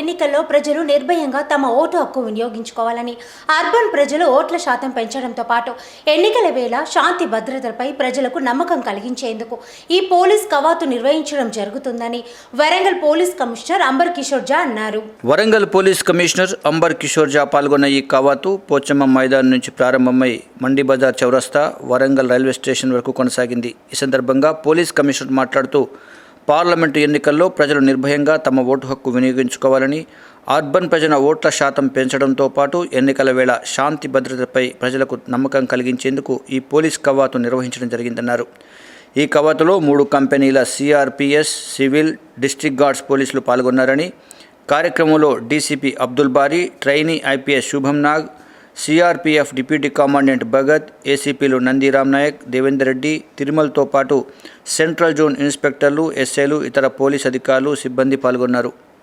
ఎన్నికల్లో ప్రజలు నిర్భయంగా తమ ఓటు హక్కు వినియోగించుకోవాలని. అర్బన్ ప్రజలు ఓట్ల శాతం పెంచడంతో పాటు ఎన్నికల వేళ శాంతి భద్రతలపై ప్రజలకు నమ్మకం కలిగించేందుకు ఈ పోలీస్ కవాతు నిర్వహించడం జరుగుతుందని Warangal police commissioner amber Kishore Jha అన్నారు. Warangal police commissioner amber Kishore Jha పాల్గొన్న ఈ కవాతు పోచమ్మ మైదానం నుంచి ప్రారంభమై మండి బజార్ చౌరస్తా వరంగల్ రైల్వే స్టేషన్ వరకు కొనసాగింది. ఈ సందర్భంగా పోలీస్ కమిషనర్ మాట్లాడుతూ పార్లమెంటు ఎన్నికల్లో ప్రజలు నిర్భయంగా తమ ఓటు హక్కు వినియోగించుకోవాలని అర్బన్ ప్రజల ఓట్ల శాతం పెంచడంతో పాటు ఎన్నికల వేళ శాంతి భద్రతపై ప్రజలకు నమ్మకం కలిగించేందుకు ఈ పోలీస్ కవాతు నిర్వహించడం జరిగిందన్నారు. ఈ కవాతులో మూడు కంపెనీల సిఆర్పిఎస్ సివిల్ డిస్ట్రిక్ట్ గార్డ్స్ పోలీసులు పాల్గొన్నారని కార్యక్రమంలో డీసీపీ అబ్దుల్ బారీ trainee IPS Shubham Nag CRPF deputy commandant Bhagat ఏసీపీలు Nandiram Naik Devender Reddy తిరుమలతో పాటు సెంట్రల్ జోన్ ఇన్స్పెక్టర్లు ఎస్ఐలు ఇతర పోలీస్ అధికారులు సిబ్బంది పాల్గొన్నారు.